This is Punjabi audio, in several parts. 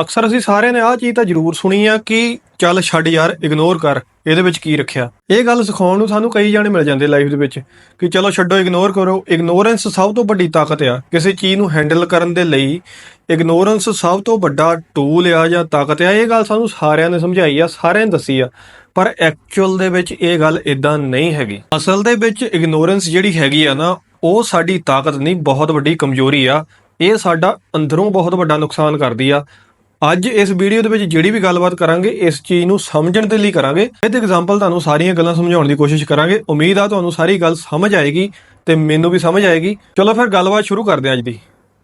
ਅਕਸਰ ਅਸੀਂ ਸਾਰਿਆਂ ਨੇ ਆਹ ਚੀਜ਼ ਤਾਂ ਜ਼ਰੂਰ ਸੁਣੀ ਆ ਕਿ ਚੱਲ ਛੱਡ ਯਾਰ ਇਗਨੋਰ ਕਰ, ਇਹਦੇ ਵਿੱਚ ਕੀ ਰੱਖਿਆ? ਇਹ ਗੱਲ ਸਿਖਾਉਣ ਨੂੰ ਸਾਨੂੰ ਕਈ ਜਾਣੇ ਮਿਲ ਜਾਂਦੇ ਲਾਈਫ ਦੇ ਵਿੱਚ ਕਿ ਚਲੋ ਛੱਡੋ ਇਗਨੋਰ ਕਰੋ। ਇਗਨੋਰੈਂਸ ਸਭ ਤੋਂ ਵੱਡੀ ਤਾਕਤ ਆ ਕਿਸੇ ਚੀਜ਼ ਨੂੰ ਹੈਂਡਲ ਕਰਨ ਦੇ ਲਈ। ਇਗਨੋਰੈਂਸ ਸਭ ਤੋਂ ਵੱਡਾ ਟੂਲ ਆ ਜਾਂ ਤਾਕਤ ਆ, ਇਹ ਗੱਲ ਸਾਨੂੰ ਸਾਰਿਆਂ ਨੇ ਸਮਝਾਈ ਆ, ਸਾਰਿਆਂ ਨੇ ਦੱਸੀ ਆ। ਪਰ ਐਕਚੁਅਲ ਦੇ ਵਿੱਚ ਇਹ ਗੱਲ ਇਦਾਂ ਨਹੀਂ ਹੈਗੀ। ਅਸਲ ਦੇ ਵਿੱਚ ਇਗਨੋਰੈਂਸ ਜਿਹੜੀ ਹੈਗੀ ਆ ਨਾ, ਉਹ ਸਾਡੀ ਤਾਕਤ ਨਹੀਂ, ਬਹੁਤ ਵੱਡੀ ਕਮਜ਼ੋਰੀ ਆ। ਇਹ ਸਾਡਾ ਅੰਦਰੋਂ ਬਹੁਤ ਵੱਡਾ ਨੁਕਸਾਨ ਕਰਦੀ ਆ। ਅੱਜ ਇਸ ਵੀਡੀਓ ਦੇ ਵਿੱਚ ਜਿਹੜੀ ਵੀ ਗੱਲਬਾਤ ਕਰਾਂਗੇ, ਇਸ ਚੀਜ਼ ਨੂੰ ਸਮਝਣ ਦੇ ਲਈ ਕਰਾਂਗੇ। ਇਹਦੇ ਐਗਜ਼ਾਮਪਲ ਤੁਹਾਨੂੰ ਸਾਰੀਆਂ ਗੱਲਾਂ ਸਮਝਾਉਣ ਦੀ ਕੋਸ਼ਿਸ਼ ਕਰਾਂਗੇ। ਉਮੀਦ ਆ ਤੁਹਾਨੂੰ ਸਾਰੀ ਗੱਲ ਸਮਝ ਆਏਗੀ ਤੇ ਮੈਨੂੰ ਵੀ ਸਮਝ ਆਏਗੀ। ਚਲੋ ਫਿਰ ਗੱਲਬਾਤ ਸ਼ੁਰੂ ਕਰਦੇ ਹਾਂ ਅੱਜ ਦੀ।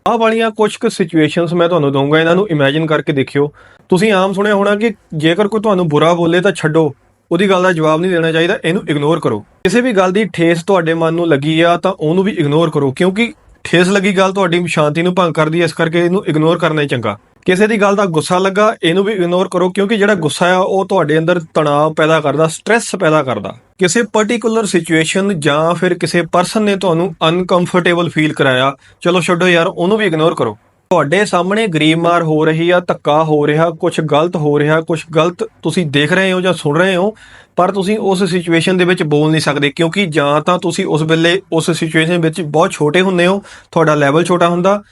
ਆਹ ਵਾਲੀਆਂ ਕੁਝ ਕੁ ਸਿਚੁਏਸ਼ਨਸ ਮੈਂ ਤੁਹਾਨੂੰ ਦਊਂਗਾ, ਇਹਨਾਂ ਨੂੰ ਇਮੇਜਿਨ ਕਰਕੇ ਦੇਖਿਓ। ਤੁਸੀਂ ਆਮ ਸੁਣਿਆ ਹੋਣਾ ਕਿ ਜੇਕਰ ਕੋਈ ਤੁਹਾਨੂੰ ਬੁਰਾ ਬੋਲੇ ਤਾਂ ਛੱਡੋ। ਉਹਦੀ ਗੱਲ ਦਾ ਜਵਾਬ ਨਹੀਂ ਦੇਣਾ ਚਾਹੀਦਾ, ਇਹਨੂੰ ਇਗਨੋਰ ਕਰੋ। ਕਿਸੇ ਵੀ ਗੱਲ ਦੀ ਠੇਸ ਤੁਹਾਡੇ ਮਨ ਨੂੰ ਲੱਗੀ ਆ ਤਾਂ ਉਹਨੂੰ ਵੀ ਇਗਨੋਰ ਕਰੋ, ਕਿਉਂਕਿ ਠੇਸ ਲੱਗੀ ਗੱਲ ਤੁਹਾਡੀ ਸ਼ਾਂਤੀ ਨੂੰ ਭੰਗ ਕਰਦੀ ਹੈ ਇਸ ਕਰਕੇ ਇਹਨੂੰ ਇਗਨੋਰ ਕਰਨਾ ਹੀ ਚੰਗਾ। ਕਿਸੇ ਦੀ ਗੱਲ ਦਾ ਗੁੱਸਾ ਲੱਗਾ, ਇਹਨੂੰ ਵੀ ਇਗਨੋਰ ਕਰੋ, ਕਿਉਂਕਿ ਜਿਹੜਾ ਗੁੱਸਾ ਆ, ਉਹ ਤੁਹਾਡੇ ਅੰਦਰ ਤਣਾਅ ਪੈਦਾ ਕਰਦਾ ਸਟ्रेस ਪੈਦਾ ਕਰਦਾ। ਕਿਸੇ ਪਾਰਟਿਕੂਲਰ ਸਿਚੁਏਸ਼ਨ ਜਾਂ ਫਿਰ ਕਿਸੇ ਪਰਸਨ ਨੇ ਤੁਹਾਨੂੰ ਅਨਕੰਫਰਟੇਬਲ ਫੀਲ ਕਰਾਇਆ, ਚਲੋ ਛੱਡੋ ਯਾਰ, ਉਹਨੂੰ ਵੀ ਇਗਨੋਰ ਕਰੋ। ਤੁਹਾਡੇ ਸਾਹਮਣੇ ਗਰੀਬ ਮਾਰ ਹੋ ਰਹੀ ਆ, ਧੱਕਾ ਹੋ ਰਿਹਾ ਕੁਝ ਗਲਤ ਹੋ ਰਿਹਾ ਕੁਝ ਗਲਤ ਤੁਸੀਂ ਦੇਖ ਰਹੇ ਹੋ ਜਾਂ ਸੁਣ ਰਹੇ ਹੋ, ਪਰ ਤੁਸੀਂ ਉਸ ਸਿਚੁਏਸ਼ਨ ਦੇ ਵਿੱਚ ਬੋਲ ਨਹੀਂ ਸਕਦੇ, ਕਿਉਂਕਿ ਜਾਂ ਤਾਂ ਤੁਸੀਂ ਉਸ ਵੇਲੇ ਉਸ ਸਿਚੁਏਸ਼ਨ ਵਿੱਚ ਬਹੁਤ ਛੋਟੇ ਹੁੰਦੇ ਹੋ, ਤੁਹਾਡਾ ਲੈਵਲ ਛੋਟਾ ਹੁੰਦਾ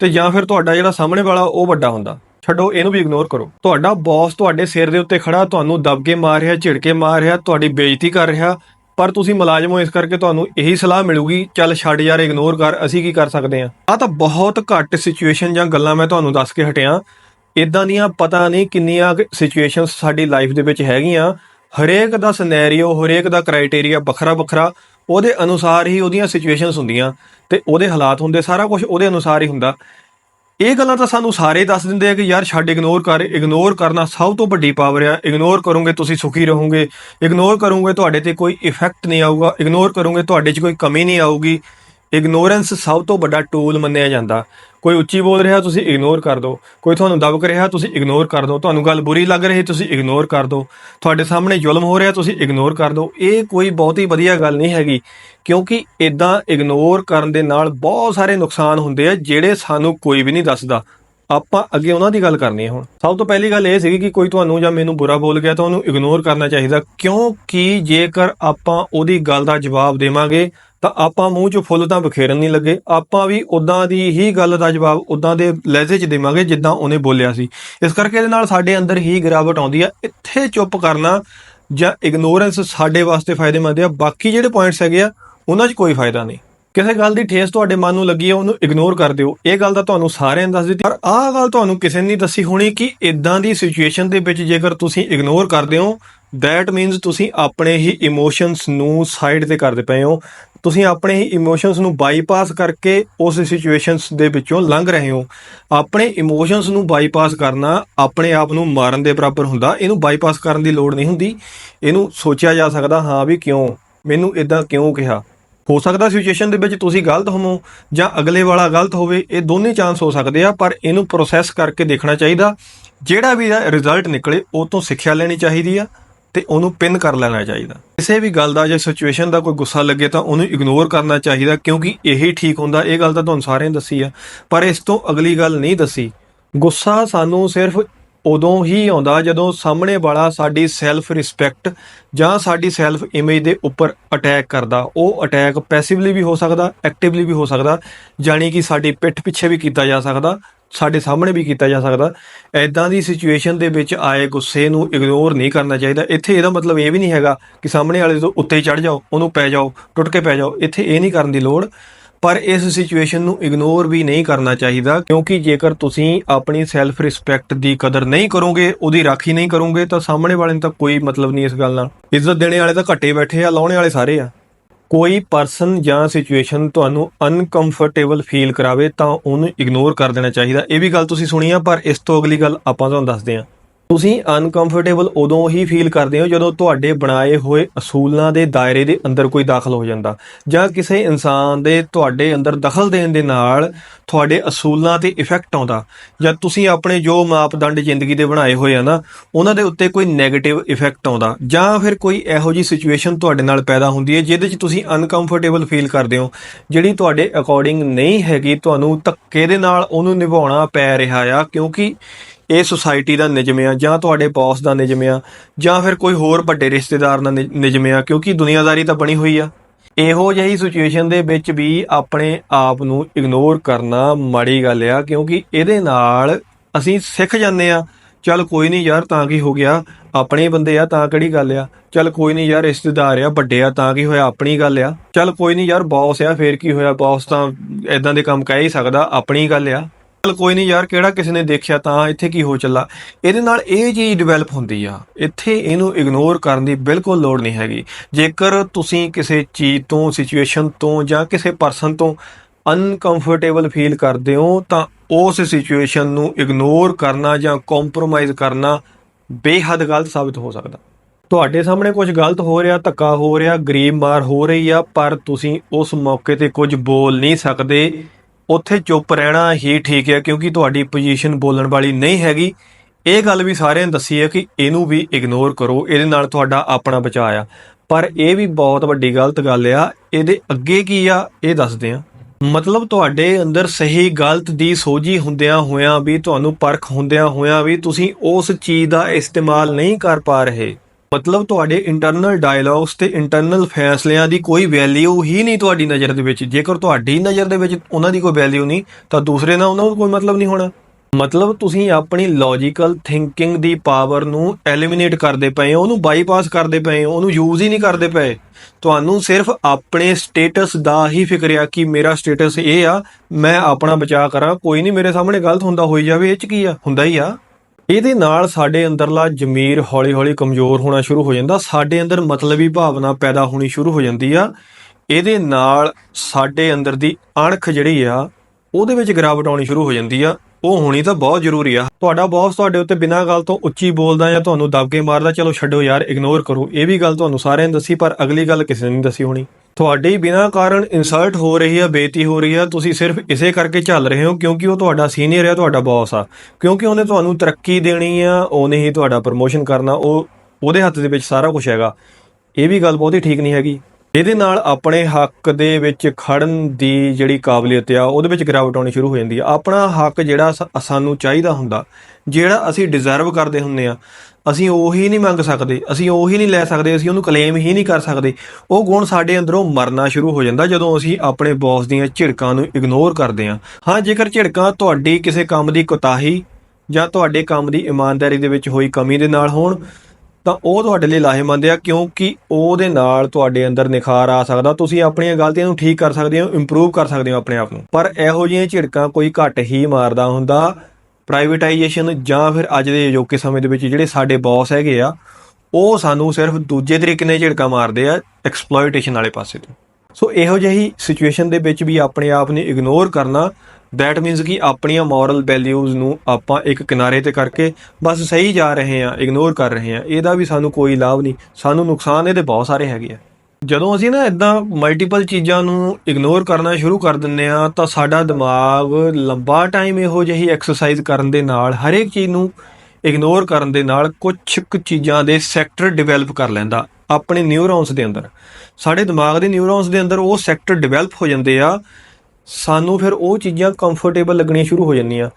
ਤੇ ਜਾਂ ਫਿਰ ਤੁਹਾਡਾ ਜਿਹੜਾ ਸਾਹਮਣੇ ਵਾਲਾ ਉਹ ਵੱਡਾ ਹੁੰਦਾ। ਛੱਡੋ, ਇਹਨੂੰ ਵੀ ਇਗਨੋਰ ਕਰੋ। ਤੁਹਾਡਾ ਬੌਸ ਤੁਹਾਡੇ ਸਿਰ ਦੇ ਉੱਤੇ ਖੜਾ, ਤੁਹਾਨੂੰ ਦਬਕੇ ਮਾਰ ਰਿਹਾ, ਝਿੜਕੇ ਮਾਰ ਰਿਹਾ, ਤੁਹਾਡੀ ਬੇਇੱਜ਼ਤੀ ਕਰ ਰਿਹਾ, ਪਰ ਤੁਸੀਂ ਮੁਲਾਜ਼ਮ ਹੋ, ਇਸ ਕਰਕੇ ਤੁਹਾਨੂੰ ਇਹੀ ਸਲਾਹ ਮਿਲੂਗੀ, ਚੱਲ ਛੱਡ ਯਾਰ ਇਗਨੋਰ ਕਰ, ਅਸੀਂ ਕੀ ਕਰ ਸਕਦੇ ਆ ਆ ਤਾਂ ਬਹੁਤ ਘੱਟ ਸਿਚੁਏਸ਼ਨ ਜਾਂ ਗੱਲਾਂ ਮੈਂ ਤੁਹਾਨੂੰ ਦੱਸ ਕੇ ਹਟਿਆ। ਇਦਾਂ ਦੀਆਂ ਪਤਾ ਨਹੀਂ ਕਿੰਨੀਆਂ ਸਿਚੁਏਸ਼ਨਸ ਸਾਡੀ ਲਾਈਫ ਦੇ ਵਿੱਚ ਹੈਗੀਆਂ। ਹਰੇਕ ਦਾ ਸਿਨੈਰੀਓ ਹਰੇਕ ਦਾ ਕ੍ਰਾਈਟੇਰੀਆ ਵੱਖਰਾ ਵੱਖਰਾ ਉਹਦੇ ਅਨੁਸਾਰ ਹੀ ਉਹਦੀਆਂ ਸਿਚੁਏਸ਼ਨਸ ਹੁੰਦੀਆਂ। ਤੇ ਉਹਦੇ ਹਾਲਾਤ ਹੁੰਦੇ, ਸਾਰਾ ਕੁਝ ਉਹਦੇ ਅਨੁਸਾਰ ਹੀ ਹੁੰਦਾ। ਇਹ ਗੱਲਾਂ ਤਾਂ ਸਾਨੂੰ ਸਾਰੇ ਦੱਸ ਦਿੰਦੇ ਆ ਕਿ ਯਾਰ ਛੱਡ ਇਗਨੋਰ ਕਰ ਇਗਨੋਰ ਕਰਨਾ ਸਭ ਤੋਂ ਵੱਡੀ ਪਾਵਰ ਆ। ਇਗਨੋਰ ਕਰੋਗੇ ਤੁਸੀਂ ਸੁਖੀ ਰਹੋਗੇ। ਇਗਨੋਰ ਕਰੋਗੇ ਤੁਹਾਡੇ ਤੇ ਕੋਈ ਇਫੈਕਟ ਨਹੀਂ ਆਊਗਾ। ਇਗਨੋਰ ਕਰੋਗੇ ਤੁਹਾਡੇ 'ਚ ਕੋਈ ਕਮੀ ਨਹੀਂ ਆਊਗੀ। ਇਗਨੋਰੈਂਸ ਸਭ ਤੋਂ ਵੱਡਾ ਟੂਲ ਮੰਨਿਆ ਜਾਂਦਾ। ਕੋਈ ਉੱਚੀ ਬੋਲ ਰਿਹਾ, ਤੁਸੀਂ ਇਗਨੋਰ ਕਰ ਦਿਓ। ਕੋਈ ਤੁਹਾਨੂੰ ਦਬਕ ਰਿਹਾ, ਤੁਸੀਂ ਇਗਨੋਰ ਕਰ ਦਿਓ। ਤੁਹਾਨੂੰ ਗੱਲ ਬੁਰੀ ਲੱਗ ਰਹੀ, ਤੁਸੀਂ ਇਗਨੋਰ ਕਰ ਦਿਓ। ਤੁਹਾਡੇ ਸਾਹਮਣੇ ਜ਼ੁਲਮ ਹੋ ਰਿਹਾ, ਤੁਸੀਂ ਇਗਨੋਰ ਕਰ ਦਿਓ। ਇਹ ਕੋਈ ਬਹੁਤ ਹੀ ਵਧੀਆ ਗੱਲ ਨਹੀਂ ਹੈਗੀ, ਕਿਉਂਕਿ ਇਦਾਂ ਇਗਨੋਰ ਕਰਨ ਦੇ ਨਾਲ ਬਹੁਤ ਸਾਰੇ ਨੁਕਸਾਨ ਹੁੰਦੇ ਆ, ਜਿਹੜੇ ਸਾਨੂੰ ਕੋਈ ਵੀ ਨਹੀਂ ਦੱਸਦਾ। ਆਪਾਂ ਅੱਗੇ ਉਹਨਾਂ ਦੀ ਗੱਲ ਕਰਨੀ ਹੈ ਹੁਣ। ਸਭ ਤੋਂ ਪਹਿਲੀ ਗੱਲ ਇਹ ਸੀਗੀ ਕਿ ਕੋਈ ਤੁਹਾਨੂੰ ਜਾਂ ਮੈਨੂੰ ਬੁਰਾ ਬੋਲ ਗਿਆ ਤਾਂ ਉਹਨੂੰ ਇਗਨੋਰ ਕਰਨਾ ਚਾਹੀਦਾ। ਕਿਉਂਕਿ ਜੇਕਰ ਆਪਾਂ ਉਹਦੀ ਗੱਲ ਦਾ ਜਵਾਬ ਦੇਵਾਂਗੇ ਤਾਂ ਆਪਾਂ ਮੂੰਹ 'ਚ ਫੁੱਲ ਤਾਂ ਬਖੇਰਨ ਨਹੀਂ ਲੱਗੇ। ਆਪਾਂ ਵੀ ਉਦਾਂ ਦੀ ਹੀ ਗੱਲ ਦਾ ਜਵਾਬ ਉਦਾਂ ਦੇ ਲਹਿਜੇ 'ਚ ਦੇਵਾਂਗੇ ਜਿੱਦਾਂ ਉਹਨੇ ਬੋਲਿਆ ਸੀ। ਇਸ ਕਰਕੇ ਇਹਦੇ ਨਾਲ ਸਾਡੇ ਅੰਦਰ ਹੀ ਗਿਰਾਵਟ ਆਉਂਦੀ ਆ। ਇੱਥੇ ਚੁੱਪ ਕਰਨਾ ਜਾਂ ਇਗਨੋਰੈਂਸ ਸਾਡੇ ਵਾਸਤੇ ਫਾਇਦੇਮੰਦ ਆ। ਬਾਕੀ ਜਿਹੜੇ ਪੁਆਇੰਟਸ ਹੈਗੇ ਆ, ਉਹਨਾਂ 'ਚ ਕੋਈ ਫਾਇਦਾ ਨਹੀਂ। ਕਿਸੇ ਗੱਲ ਦੀ ਠੇਸ ਤੁਹਾਡੇ ਮਨ ਨੂੰ ਲੱਗੀ ਹੈ ਉਹਨੂੰ ਇਗਨੋਰ ਕਰ ਦਿਓ। ਇਹ ਗੱਲ ਤਾਂ ਤੁਹਾਨੂੰ ਸਾਰਿਆਂ ਨੇ ਦੱਸ ਦਿੱਤੀ। ਪਰ ਆਹ ਗੱਲ ਤੁਹਾਨੂੰ ਕਿਸੇ ਨੇ ਨਹੀਂ ਦੱਸੀ ਹੋਣੀ ਕਿ ਇਦਾਂ ਦੀ ਸਿਚੁਏਸ਼ਨ ਦੇ ਵਿੱਚ ਜੇਕਰ ਤੁਸੀਂ ਇਗਨੋਰ ਕਰਦੇ ਹੋ ਦੈਟ ਮੀਨਸ ਤੁਸੀਂ ਆਪਣੇ ਹੀ ਇਮੋਸ਼ਨਸ ਨੂੰ ਸਾਈਡ ਤੇ ਕਰਦੇ ਪਏ ਹੋ। ਤੁਸੀਂ ਆਪਣੇ ਹੀ ਇਮੋਸ਼ਨਸ ਨੂੰ ਬਾਈਪਾਸ ਕਰਕੇ ਉਸ ਸਿਚੁਏਸ਼ਨਸ ਦੇ ਵਿੱਚੋਂ ਲੰਘ ਰਹੇ ਹੋ। ਆਪਣੇ ਇਮੋਸ਼ਨਸ ਨੂੰ ਬਾਈਪਾਸ ਕਰਨਾ ਆਪਣੇ ਆਪ ਨੂੰ ਮਾਰਨ ਦੇ ਬਰਾਬਰ ਹੁੰਦਾ। ਇਹਨੂੰ ਬਾਈਪਾਸ ਕਰਨ ਦੀ ਲੋੜ ਨਹੀਂ ਹੁੰਦੀ। ਇਹਨੂੰ ਸੋਚਿਆ ਜਾ ਸਕਦਾ, ਹਾਂ ਵੀ ਕਿਉਂ? ਮੈਨੂੰ ਇਦਾਂ ਕਿਉਂ ਕਿਹਾ? ਹੋ ਸਕਦਾ ਸਿਚੁਏਸ਼ਨ ਦੇ ਵਿੱਚ ਤੁਸੀਂ ਗਲਤ ਹੋਵੋ ਜਾਂ ਅਗਲੇ ਵਾਲਾ ਗਲਤ ਹੋਵੇ, ਇਹ ਦੋਨੇ ਚਾਂਸ ਹੋ ਸਕਦੇ ਆ, ਪਰ ਇਹਨੂੰ ਪ੍ਰੋਸੈਸ ਕਰਕੇ ਦੇਖਣਾ ਚਾਹੀਦਾ। ਜਿਹੜਾ ਵੀ ਰਿਜ਼ਲਟ ਨਿਕਲੇ, ਉਹ ਤੋਂ ਸਿੱਖਿਆ ਲੈਣੀ ਚਾਹੀਦੀ ਆ। ਤੇ ਉਹਨੂੰ ਪਿੰਨ ਕਰ ਲੈਣਾ ਚਾਹੀਦਾ। ਕਿਸੇ ਵੀ ਗੱਲ ਦਾ ਜਾਂ ਸਿਚੁਏਸ਼ਨ ਦਾ ਕੋਈ ਗੁੱਸਾ ਲੱਗੇ ਤਾਂ ਉਹਨੂੰ ਇਗਨੋਰ ਕਰਨਾ ਚਾਹੀਦਾ, ਕਿਉਂਕਿ ਇਹੀ ਠੀਕ ਹੁੰਦਾ। ਇਹ ਗੱਲ ਤਾਂ ਤੁਹਾਨੂੰ ਸਾਰਿਆਂ ਦੱਸੀ ਆ। ਪਰ ਇਸ ਤੋਂ ਅਗਲੀ ਗੱਲ ਨਹੀਂ ਦੱਸੀ। ਗੁੱਸਾ ਸਾਨੂੰ ਸਿਰਫ ਉਦੋਂ ਹੀ ਆਉਂਦਾ ਜਦੋਂ ਸਾਹਮਣੇ ਵਾਲਾ ਸਾਡੀ ਸੈਲਫ ਰਿਸਪੈਕਟ ਜਾਂ ਸਾਡੀ ਸੈਲਫ ਇਮੇਜ ਦੇ ਉੱਪਰ ਅਟੈਕ ਕਰਦਾ। ਉਹ ਅਟੈਕ ਪੈਸਿਵਲੀ ਵੀ ਹੋ ਸਕਦਾ ਐਕਟਿਵਲੀ ਵੀ ਹੋ ਸਕਦਾ ਜਾਨੀ ਕਿ ਸਾਡੀ ਪਿੱਠ ਪਿੱਛੇ ਵੀ ਕੀਤਾ ਜਾ ਸਕਦਾ। ਸਾਡੇ ਸਾਹਮਣੇ ਵੀ ਕੀਤਾ ਜਾ ਸਕਦਾ। ਐਦਾਂ ਦੀ ਸਿਚੁਏਸ਼ਨ ਦੇ ਵਿੱਚ ਆਏ ਗੁੱਸੇ ਨੂੰ ਇਗਨੋਰ ਨਹੀਂ ਕਰਨਾ ਚਾਹੀਦਾ। ਇੱਥੇ ਇਹਦਾ ਮਤਲਬ ਇਹ ਵੀ ਨਹੀਂ ਹੈਗਾ ਕਿ ਸਾਹਮਣੇ ਵਾਲੇ ਤੋਂ ਉੱਤੇ ਚੜ ਜਾਓ, ਉਹਨੂੰ ਪੈ ਜਾਓ, ਟੁੱਟ ਕੇ ਪੈ ਜਾਓ। ਇੱਥੇ ਇਹ ਨਹੀਂ ਕਰਨ ਦੀ ਲੋੜ। ਪਰ ਇਸ ਸਿਚੁਏਸ਼ਨ ਨੂੰ ਇਗਨੋਰ ਵੀ ਨਹੀਂ ਕਰਨਾ ਚਾਹੀਦਾ, ਕਿਉਂਕਿ ਜੇਕਰ ਤੁਸੀਂ ਆਪਣੀ ਸੈਲਫ ਰਿਸਪੈਕਟ ਦੀ ਕਦਰ ਨਹੀਂ ਕਰੋਗੇ, ਉਹਦੀ ਰਾਖੀ ਨਹੀਂ ਕਰੋਗੇ, ਤਾਂ ਸਾਹਮਣੇ ਵਾਲੇ ਨੂੰ ਤਾਂ ਕੋਈ ਮਤਲਬ ਨਹੀਂ ਇਸ ਗੱਲ ਨਾਲ। ਇੱਜ਼ਤ ਦੇਣੇ ਵਾਲੇ ਤਾਂ ਘੱਟੇ ਬੈਠੇ ਆ, ਲਾਉਣੇ ਵਾਲੇ ਸਾਰੇ ਆ। ਕੋਈ ਪਰਸਨ ਜਾਂ ਸਿਚੁਏਸ਼ਨ ਤੁਹਾਨੂੰ ਅਨਕੰਫਰਟੇਬਲ ਫੀਲ ਕਰਾਵੇ ਤਾਂ ਉਹਨੂੰ ਇਗਨੋਰ ਕਰ ਦੇਣਾ ਚਾਹੀਦਾ। ਇਹ ਵੀ ਗੱਲ ਤੁਸੀਂ ਸੁਣੀ ਆ, ਪਰ ਇਸ ਤੋਂ ਅਗਲੀ ਗੱਲ ਆਪਾਂ ਤੁਹਾਨੂੰ ਦੱਸਦੇ ਹਾਂ ਤੁਸੀਂ ਅਨਕੰਫਰਟੇਬਲ ਉਦੋਂ ਹੀ ਫੀਲ ਕਰਦੇ ਹੋ ਜਦੋਂ ਤੁਹਾਡੇ ਬਣਾਏ ਹੋਏ ਅਸੂਲਾਂ ਦੇ ਦਾਇਰੇ ਦੇ ਅੰਦਰ ਕੋਈ ਦਾਖਲ ਹੋ ਜਾਂਦਾ। ਜਾਂ ਕਿਸੇ ਇਨਸਾਨ ਦੇ ਤੁਹਾਡੇ ਅੰਦਰ ਦਖਲ ਦੇਣ ਦੇ ਨਾਲ ਤੁਹਾਡੇ ਅਸੂਲਾਂ ਤੇ ਇਫੈਕਟ ਆਉਂਦਾ। ਜਾਂ ਤੁਸੀਂ ਆਪਣੇ ਜੋ ਮਾਪਦੰਡ ਜ਼ਿੰਦਗੀ ਦੇ ਬਣਾਏ ਹੋਏ ਆ ਨਾ, ਉਹਨਾਂ ਦੇ ਉੱਤੇ ਕੋਈ 네ਗੇਟਿਵ ਇਫੈਕਟ ਆਉਂਦਾ। ਜਾਂ ਫਿਰ ਕੋਈ ਇਹੋ ਜੀ ਸਿਚੁਏਸ਼ਨ ਤੁਹਾਡੇ ਨਾਲ ਪੈਦਾ ਹੁੰਦੀ ਹੈ, ਜਿਹਦੇ 'ਚ ਤੁਸੀਂ ਅਨਕੰਫਰਟੇਬਲ ਫੀਲ ਕਰਦੇ ਹੋ। ਜਿਹੜੀ ਤੁਹਾਡੇ ਅਕੋਰਡਿੰਗ ਨਹੀਂ ਹੈਗੀ, ਤੁਹਾਨੂੰ ਧੱਕੇ ਦੇ ਨਾਲ ਉਹਨੂੰ ਨਿਭਾਉਣਾ ਪੈ ਰਿਹਾ ਆ, ਕਿਉਂਕਿ ਇਹ ਸੁਸਾਇਟੀ ਦਾ ਨਿਯਮ ਆ, ਜਾਂ ਤੁਹਾਡੇ ਬੌਸ ਦਾ ਨਿਯਮ ਆ, ਜਾਂ ਫਿਰ ਕੋਈ ਹੋਰ ਵੱਡੇ ਰਿਸ਼ਤੇਦਾਰ ਦਾ ਨਿਯਮ ਆ, ਕਿਉਂਕਿ ਦੁਨੀਆਦਾਰੀ ਤਾਂ ਬਣੀ ਹੋਈ ਆ। ਇਹੋ ਜਿਹੀ ਸਿਚੁਏਸ਼ਨ ਦੇ ਵਿੱਚ ਵੀ ਆਪਣੇ ਆਪ ਨੂੰ ਇਗਨੋਰ ਕਰਨਾ ਮਾੜੀ ਗੱਲ ਆ, ਕਿਉਂਕਿ ਇਹਦੇ ਨਾਲ ਅਸੀਂ ਸਿੱਖ ਜਾਂਦੇ ਆ। ਚੱਲ ਕੋਈ ਨਹੀਂ ਯਾਰ, ਤਾਂ ਕੀ ਹੋ ਗਿਆ? ਆਪਣੇ ਬੰਦੇ ਆ, ਤਾਂ ਕਿਹੜੀ ਗੱਲ ਆ? ਚੱਲ ਕੋਈ ਨਹੀਂ ਯਾਰ, ਰਿਸ਼ਤੇਦਾਰ ਆ, ਵੱਡੇ ਆ, ਤਾਂ ਕੀ ਹੋਇਆ? ਆਪਣੀ ਗੱਲ ਆ। ਚੱਲ ਕੋਈ ਨਹੀਂ ਯਾਰ ਬੌਸ ਆ, ਫੇਰ ਕੀ ਹੋਇਆ? ਬੌਸ ਤਾਂ ਐਦਾਂ ਦੇ ਕੰਮ ਕਹਿ ਹੀ ਸਕਦਾ, ਆਪਣੀ ਗੱਲ ਆ। ਚੱਲ ਕੋਈ ਨਹੀਂ ਯਾਰ, ਕਿਹੜਾ ਕਿਸੇ ਨੇ ਦੇਖਿਆ ਤਾਂ ਇੱਥੇ ਕੀ ਹੋ ਚੱਲਾ। ਇਹਦੇ ਨਾਲ ਇਹ ਚੀਜ਼ ਡਿਵੈਲਪ ਹੁੰਦੀ ਆ। ਇੱਥੇ ਇਹਨੂੰ ਇਗਨੋਰ ਕਰਨ ਦੀ ਬਿਲਕੁਲ ਲੋੜ ਨਹੀਂ ਹੈਗੀ। ਜੇਕਰ ਤੁਸੀਂ ਕਿਸੇ ਚੀਜ਼ ਤੋਂ ਸਿਚੁਏਸ਼ਨ ਤੋਂ ਜਾਂ ਕਿਸੇ ਪਰਸਨ ਤੋਂ ਅਨਕੰਫਰਟੇਬਲ ਫੀਲ ਕਰਦੇ ਹੋ, ਤਾਂ ਉਸ ਸਿਚੁਏਸ਼ਨ ਨੂੰ ਇਗਨੋਰ ਕਰਨਾ ਜਾਂ ਕੰਪਰੋਮਾਈਜ਼ ਕਰਨਾ ਬੇਹੱਦ ਗਲਤ ਸਾਬਿਤ ਹੋ ਸਕਦਾ। ਤੁਹਾਡੇ ਸਾਹਮਣੇ ਕੁਝ ਗਲਤ ਹੋ ਰਿਹਾ, ਧੱਕਾ ਹੋ ਰਿਹਾ, ਗਰੀਬ ਮਾਰ ਹੋ ਰਹੀ ਆ, ਪਰ ਤੁਸੀਂ ਉਸ ਮੌਕੇ ਤੇ ਕੁਝ ਬੋਲ ਨਹੀਂ ਸਕਦੇ। ਉੱਥੇ ਚੁੱਪ ਰਹਿਣਾ ਹੀ ਠੀਕ ਹੈ, ਕਿਉਂਕਿ ਤੁਹਾਡੀ ਪੋਜੀਸ਼ਨ ਬੋਲਣ ਵਾਲੀ ਨਹੀਂ ਹੈਗੀ। ਇਹ ਗੱਲ ਵੀ ਸਾਰਿਆਂ ਨੇ ਦੱਸੀ ਹੈ ਕਿ ਇਹਨੂੰ ਵੀ ਇਗਨੋਰ ਕਰੋ, ਇਹਦੇ ਨਾਲ ਤੁਹਾਡਾ ਆਪਣਾ ਬਚਾਅ ਆ। ਪਰ ਇਹ ਵੀ ਬਹੁਤ ਵੱਡੀ ਗਲਤ ਗੱਲ ਆ, ਇਹਦੇ ਅੱਗੇ ਕੀ ਆ, ਇਹ ਦੱਸਦੇ ਆ ਮਤਲਬ ਤੁਹਾਡੇ ਅੰਦਰ ਸਹੀ ਗਲਤ ਦੀ ਸੋਝੀ ਹੁੰਦਿਆਂ ਹੋਇਆਂ ਵੀ, ਤੁਹਾਨੂੰ ਪਰਖ ਹੁੰਦਿਆਂ ਹੋਇਆਂ ਵੀ ਤੁਸੀਂ ਉਸ ਚੀਜ਼ ਦਾ ਇਸਤੇਮਾਲ ਨਹੀਂ ਕਰ ਪਾ ਰਹੇ। ਮਤਲਬ ਤੁਹਾਡੇ ਇੰਟਰਨਲ ਡਾਇਲੌਗਸ ਤੇ ਇੰਟਰਨਲ ਫੈਸਲਿਆਂ ਦੀ ਕੋਈ ਵੈਲਿਊ ਹੀ ਨਹੀਂ ਤੁਹਾਡੀ ਨਜ਼ਰ ਦੇ ਵਿੱਚ। ਜੇਕਰ ਤੁਹਾਡੀ ਨਜ਼ਰ ਦੇ ਵਿੱਚ ਉਹਨਾਂ ਦੀ ਕੋਈ ਵੈਲਿਊ ਨਹੀਂ, ਤਾਂ ਦੂਸਰੇ ਨਾਲ ਉਹਨਾਂ ਨੂੰ ਕੋਈ ਮਤਲਬ ਨਹੀਂ ਹੋਣਾ। ਮਤਲਬ ਤੁਸੀਂ ਆਪਣੀ ਲੌਜੀਕਲ ਥਿੰਕਿੰਗ ਦੀ ਪਾਵਰ ਨੂੰ ਐਲੀਮੀਨੇਟ ਕਰਦੇ ਪਏ ਹੋ, ਉਹਨੂੰ ਬਾਈਪਾਸ ਕਰਦੇ ਪਏ ਹੋ, ਉਹਨੂੰ ਯੂਜ਼ ਹੀ ਨਹੀਂ ਕਰਦੇ ਪਏ। ਤੁਹਾਨੂੰ ਸਿਰਫ ਆਪਣੇ ਸਟੇਟਸ ਦਾ ਹੀ ਫਿਕਰ ਆ ਕਿ ਮੇਰਾ ਸਟੇਟਸ ਇਹ ਆ, ਮੈਂ ਆਪਣਾ ਬਚਾਅ ਕਰਾਂ, ਕੋਈ ਨਹੀਂ ਮੇਰੇ ਸਾਹਮਣੇ ਗਲਤ ਹੁੰਦਾ, ਹੋਈ ਜਾਵੇ, ਇਹ ਚ ਕੀ ਆ? ਹੁੰਦਾ ਹੀ ਆ। ਇਹਦੇ ਨਾਲ ਸਾਡੇ ਅੰਦਰਲਾ ਜ਼ਮੀਰ ਹੌਲੀ-ਹੌਲੀ ਕਮਜ਼ੋਰ ਹੋਣਾ ਸ਼ੁਰੂ ਹੋ ਜਾਂਦਾ। ਸਾਡੇ ਅੰਦਰ ਮਤਲਬੀ ਭਾਵਨਾ ਪੈਦਾ ਹੋਣੀ ਸ਼ੁਰੂ ਹੋ ਜਾਂਦੀ ਆ। ਇਹਦੇ ਨਾਲ ਸਾਡੇ ਅੰਦਰ ਦੀ ਅਣਖ ਜਿਹੜੀ ਆ, ਉਹਦੇ ਵਿੱਚ ਗਿਰਾਵਟ ਆਉਣੀ ਸ਼ੁਰੂ ਹੋ ਜਾਂਦੀ ਆ। ਉਹ ਹੋਣੀ ਤਾਂ ਬਹੁਤ ਜ਼ਰੂਰੀ ਆ। ਤੁਹਾਡਾ ਬੌਸ ਤੁਹਾਡੇ ਉੱਤੇ ਬਿਨਾਂ ਗੱਲ ਤੋਂ ਉੱਚੀ ਬੋਲਦਾ ਜਾਂ ਤੁਹਾਨੂੰ ਦਬਕੇ ਮਾਰਦਾ, ਚਲੋ ਛੱਡੋ ਯਾਰ ਇਗਨੋਰ ਕਰੋ। ਇਹ ਵੀ ਗੱਲ ਤੁਹਾਨੂੰ ਸਾਰਿਆਂ ਨੇ ਦੱਸੀ, ਪਰ ਅਗਲੀ ਗੱਲ ਕਿਸੇ ਨੇ ਨਹੀਂ ਦੱਸੀ ਹੋਣੀ। ਤੁਹਾਡੀ ਬਿਨਾਂ ਕਾਰਨ ਇਨਸਲਟ ਹੋ ਰਹੀ ਆ, ਬੇਇੱਜ਼ਤੀ ਹੋ ਰਹੀ ਆ, ਤੁਸੀਂ ਸਿਰਫ ਇਸੇ ਕਰਕੇ ਚੱਲ ਰਹੇ ਹੋ ਕਿਉਂਕਿ ਉਹ ਤੁਹਾਡਾ ਸੀਨੀਅਰ ਆ, ਤੁਹਾਡਾ ਬੌਸ ਆ। ਕਿਉਂਕਿ ਉਹਨੇ ਤੁਹਾਨੂੰ ਤਰੱਕੀ ਦੇਣੀ ਆ, ਉਹਨੇ ਹੀ ਤੁਹਾਡਾ ਪ੍ਰਮੋਸ਼ਨ ਕਰਨਾ, ਉਹ ਉਹਦੇ ਹੱਥ ਦੇ ਵਿੱਚ ਸਾਰਾ ਕੁਝ ਹੈਗਾ। ਇਹ ਵੀ ਗੱਲ ਬਹੁਤੀ ਠੀਕ ਨਹੀਂ ਹੈਗੀ। ਇਹਦੇ ਨਾਲ ਆਪਣੇ ਹੱਕ ਦੇ ਵਿੱਚ ਖੜਨ ਦੀ ਜਿਹੜੀ ਕਾਬਲੀਅਤ ਆ, ਉਹਦੇ ਵਿੱਚ ਗਿਰਾਵਟ ਆਉਣੀ ਸ਼ੁਰੂ ਹੋ ਜਾਂਦੀ ਆ। ਆਪਣਾ ਹੱਕ ਜਿਹੜਾ ਸਾਨੂੰ ਚਾਹੀਦਾ ਹੁੰਦਾ, ਜਿਹੜਾ ਅਸੀਂ ਡਿਜ਼ਰਵ ਕਰਦੇ ਹੁੰਦੇ ਆ, ਅਸੀਂ ਉਹੀ ਨਹੀਂ ਮੰਗ ਸਕਦੇ, ਅਸੀਂ ਉਹੀ ਨਹੀਂ ਲੈ ਸਕਦੇ, ਅਸੀਂ ਉਹਨੂੰ ਕਲੇਮ ਹੀ ਨਹੀਂ ਕਰ ਸਕਦੇ। ਉਹ ਗੁਣ ਸਾਡੇ ਅੰਦਰੋਂ ਮਰਨਾ ਸ਼ੁਰੂ ਹੋ ਜਾਂਦਾ ਜਦੋਂ ਅਸੀਂ ਆਪਣੇ ਬੌਸ ਦੀਆਂ ਝਿੜਕਾਂ ਨੂੰ ਇਗਨੋਰ ਕਰਦੇ ਹਾਂ ਹਾਂ, ਜੇਕਰ ਝਿੜਕਾਂ ਤੁਹਾਡੀ ਕਿਸੇ ਕੰਮ ਦੀ ਕੁਤਾਹੀ ਜਾਂ ਤੁਹਾਡੇ ਕੰਮ ਦੀ ਇਮਾਨਦਾਰੀ ਦੇ ਵਿੱਚ ਹੋਈ ਕਮੀ ਦੇ ਨਾਲ ਹੋਣ ਤਾਂ ਉਹ ਤੁਹਾਡੇ ਲਈ ਲਾਹੇਮੰਦ ਆ, ਕਿਉਂਕਿ ਉਹਦੇ ਨਾਲ ਤੁਹਾਡੇ ਅੰਦਰ ਨਿਖਾਰ ਆ ਸਕਦਾ। ਤੁਸੀਂ ਆਪਣੀਆਂ ਗਲਤੀਆਂ ਨੂੰ ਠੀਕ ਕਰ ਸਕਦੇ ਹੋ ਇੰਪਰੂਵ ਕਰ ਸਕਦੇ ਹੋ ਆਪਣੇ ਆਪ ਨੂੰ। ਪਰ ਇਹੋ ਜਿਹੀਆਂ ਝਿੜਕਾਂ ਕੋਈ ਘੱਟ ਹੀ ਮਾਰਦਾ ਹੁੰਦਾ। ਪ੍ਰਾਈਵੇਟਾਈਜੇਸ਼ਨ ਜਾਂ ਫਿਰ ਅੱਜ ਦੇ ਅਜੋਕੇ ਸਮੇਂ ਦੇ ਵਿੱਚ ਜਿਹੜੇ ਸਾਡੇ ਬੌਸ ਹੈਗੇ ਆ, ਉਹ ਸਾਨੂੰ ਸਿਰਫ ਦੂਜੇ ਤਰੀਕੇ ਨਾਲ ਝਿੜਕਾਂ ਮਾਰਦੇ ਆ ਐਕਸਪਲੋਇਟੇਸ਼ਨ ਵਾਲੇ ਪਾਸੇ ਤੋਂ। ਸੋ ਇਹੋ ਜਿਹੀ ਸਿਚੁਏਸ਼ਨ ਦੇ ਵਿੱਚ ਵੀ ਆਪਣੇ ਆਪ ਨੂੰ ਇਗਨੋਰ ਕਰਨਾ ਦੈਟ ਮੀਨਸ ਕਿ ਆਪਣੀਆਂ ਮੋਰਲ ਵੈਲਿਊਜ਼ ਨੂੰ ਆਪਾਂ ਇੱਕ ਕਿਨਾਰੇ ਤੇ ਕਰਕੇ ਬਸ ਸਹੀ ਜਾ ਰਹੇ ਆ ਇਗਨੋਰ ਕਰ ਰਹੇ ਆ ਇਹਦਾ ਵੀ ਸਾਨੂੰ ਕੋਈ ਲਾਭ ਨਹੀਂ, ਸਾਨੂੰ ਨੁਕਸਾਨ ਇਹਦੇ ਬਹੁਤ ਸਾਰੇ ਹੈਗੇ ਆ। ਜਦੋਂ ਅਸੀਂ ਨਾ ਇਦਾਂ ਮਲਟੀਪਲ ਚੀਜ਼ਾਂ ਨੂੰ ਇਗਨੋਰ ਕਰਨਾ ਸ਼ੁਰੂ ਕਰ ਦਿੰਨੇ ਆ ਤਾਂ ਸਾਡਾ ਦਿਮਾਗ ਲੰਬਾ ਟਾਈਮ ਇਹੋ ਜਿਹੀ ਐਕਸਰਸਾਈਜ਼ ਕਰਨ ਦੇ ਨਾਲ, ਹਰੇਕ ਚੀਜ਼ ਨੂੰ ਇਗਨੋਰ ਕਰਨ ਦੇ ਨਾਲ ਕੁਝ ਕੁ ਚੀਜ਼ਾਂ ਦੇ ਸੈਕਟਰ ਡਿਵੈਲਪ ਕਰ ਲੈਂਦਾ, ਆਪਣੇ ਨਿਊਰੋਨਸ ਦੇ ਅੰਦਰ। ਸਾਡੇ ਦਿਮਾਗ ਦੇ ਨਿਊਰੋਨਸ ਦੇ ਅੰਦਰ ਉਹ ਸੈਕਟਰ ਡਿਵੈਲਪ ਹੋ ਜਾਂਦੇ ਆ ਸਾਨੂੰ ਫਿਰ ਉਹ ਚੀਜ਼ਾਂ ਕੰਫਰਟੇਬਲ ਲੱਗਣੀਆਂ ਸ਼ੁਰੂ ਹੋ ਜਾਂਦੀਆਂ।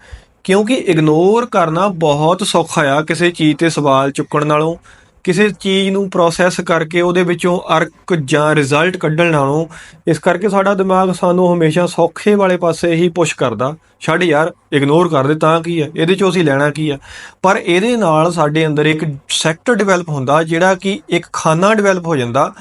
ਕਿਉਂਕਿ ਇਗਨੋਰ ਕਰਨਾ ਬਹੁਤ ਸੌਖਾ ਆ ਕਿਸੇ ਚੀਜ਼ ਤੇ ਸਵਾਲ ਚੁੱਕਣ ਨਾਲੋਂ। ਕਿਸੇ ਚੀਜ਼ ਨੂੰ ਪ੍ਰੋਸੈਸ ਕਰਕੇ ਉਹਦੇ ਵਿੱਚੋਂ ਅਰਕ ਜਾਂ ਰਿਜ਼ਲਟ ਕੱਢਣ ਨਾਲੋਂ। ਇਸ ਕਰਕੇ ਸਾਡਾ ਦਿਮਾਗ ਸਾਨੂੰ ਹਮੇਸ਼ਾ ਸੌਖੇ ਵਾਲੇ ਪਾਸੇ ਹੀ ਪੁਸ਼ ਕਰਦਾ। ਛੱਡ ਯਾਰ ਇਗਨੋਰ ਕਰ ਦੇ ਤਾਂ ਕੀ ਹੈ ਇਹਦੇ ਚੋਂ ਅਸੀਂ ਲੈਣਾ ਕੀ ਆ? ਪਰ ਇਹਦੇ ਨਾਲ ਸਾਡੇ ਅੰਦਰ ਇੱਕ ਸੈਕਟਰ ਡਿਵੈਲਪ ਹੁੰਦਾ ਜਿਹੜਾ ਕਿ ਇੱਕ ਖਾਨਾ ਡਿਵੈਲਪ ਹੋ ਜਾਂਦਾ।